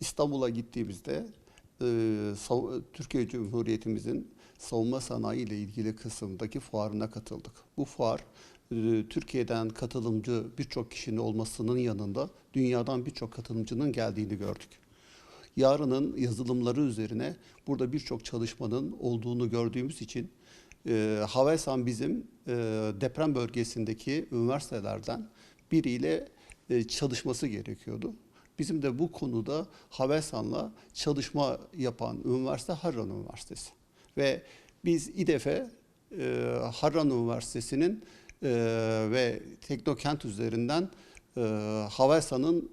İstanbul'a gittiğimizde e, Türkiye Cumhuriyetimizin savunma sanayi ile ilgili kısımdaki fuarına katıldık. Bu fuar e, Türkiye'den katılımcı birçok kişinin olmasının yanında dünyadan birçok katılımcının geldiğini gördük. Yarının yazılımları üzerine burada birçok çalışmanın olduğunu gördüğümüz için e, Havelsan bizim e, deprem bölgesindeki üniversitelerden biriyle e, çalışması gerekiyordu. Bizim de bu konuda Havelsan'la çalışma yapan üniversite Harran Üniversitesi. Ve biz İDEF'e e, Harran Üniversitesi'nin e, ve Teknokent üzerinden e, Havelsan'ın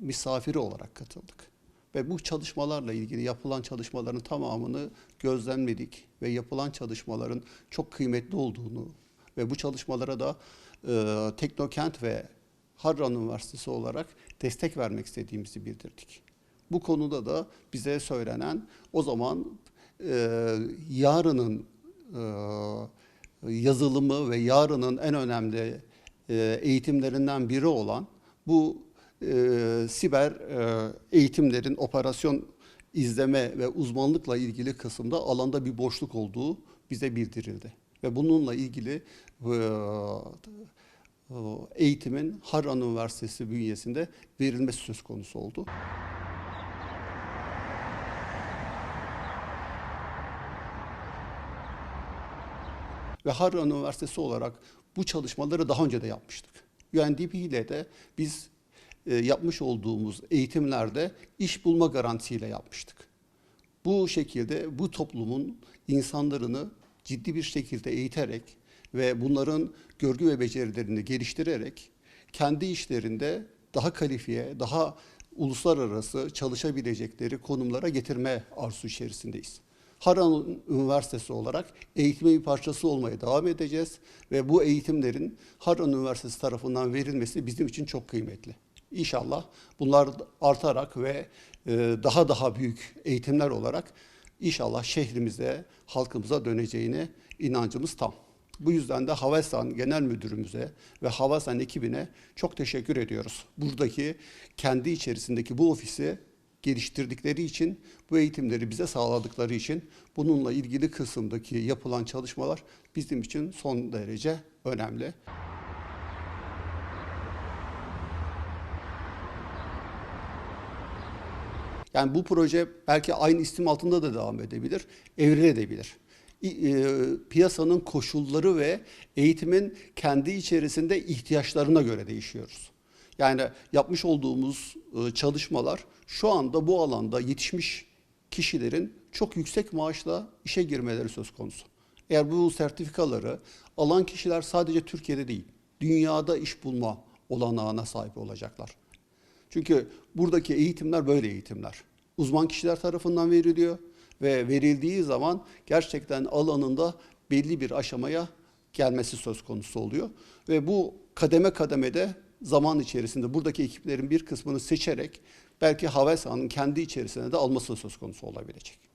misafiri olarak katıldık. Ve bu çalışmalarla ilgili yapılan çalışmaların tamamını gözlemledik ve yapılan çalışmaların çok kıymetli olduğunu ve bu çalışmalara da e, Teknokent ve Harran Üniversitesi olarak destek vermek istediğimizi bildirdik. Bu konuda da bize söylenen o zaman e, yarının e, yazılımı ve yarının en önemli e, eğitimlerinden biri olan bu e, siber e, eğitimlerin operasyon izleme ve uzmanlıkla ilgili kısımda alanda bir boşluk olduğu bize bildirildi. Ve bununla ilgili e, eğitimin Harran Üniversitesi bünyesinde verilmesi söz konusu oldu. ve Harran Üniversitesi olarak bu çalışmaları daha önce de yapmıştık. UNDP ile de biz e, yapmış olduğumuz eğitimlerde iş bulma garantisiyle yapmıştık. Bu şekilde bu toplumun insanlarını ciddi bir şekilde eğiterek ve bunların görgü ve becerilerini geliştirerek kendi işlerinde daha kalifiye, daha uluslararası çalışabilecekleri konumlara getirme arzusu içerisindeyiz. Harran Üniversitesi olarak eğitimin bir parçası olmaya devam edeceğiz ve bu eğitimlerin Harran Üniversitesi tarafından verilmesi bizim için çok kıymetli. İnşallah bunlar artarak ve e, daha daha büyük eğitimler olarak inşallah şehrimize, halkımıza döneceğine inancımız tam. Bu yüzden de Havelsan Genel Müdürümüze ve Havelsan ekibine çok teşekkür ediyoruz. Buradaki kendi içerisindeki bu ofisi geliştirdikleri için, bu eğitimleri bize sağladıkları için bununla ilgili kısımdaki yapılan çalışmalar bizim için son derece önemli. Yani bu proje belki aynı isim altında da devam edebilir, evrilebilir. E, Piyasanın koşulları ve eğitimin kendi içerisinde ihtiyaçlarına göre değişiyoruz. Yani yapmış olduğumuz e, çalışmalar şu anda bu alanda yetişmiş kişilerin çok yüksek maaşla işe girmeleri söz konusu. Eğer bu sertifikaları alan kişiler sadece Türkiye'de değil, dünyada iş bulma olanağına sahip olacaklar. Çünkü buradaki eğitimler böyle eğitimler. Uzman kişiler tarafından veriliyor ve verildiği zaman gerçekten alanında belli bir aşamaya gelmesi söz konusu oluyor. Ve bu kademe kademede zaman içerisinde buradaki ekiplerin bir kısmını seçerek belki Havelsan'ın kendi içerisine de alması söz konusu olabilecek.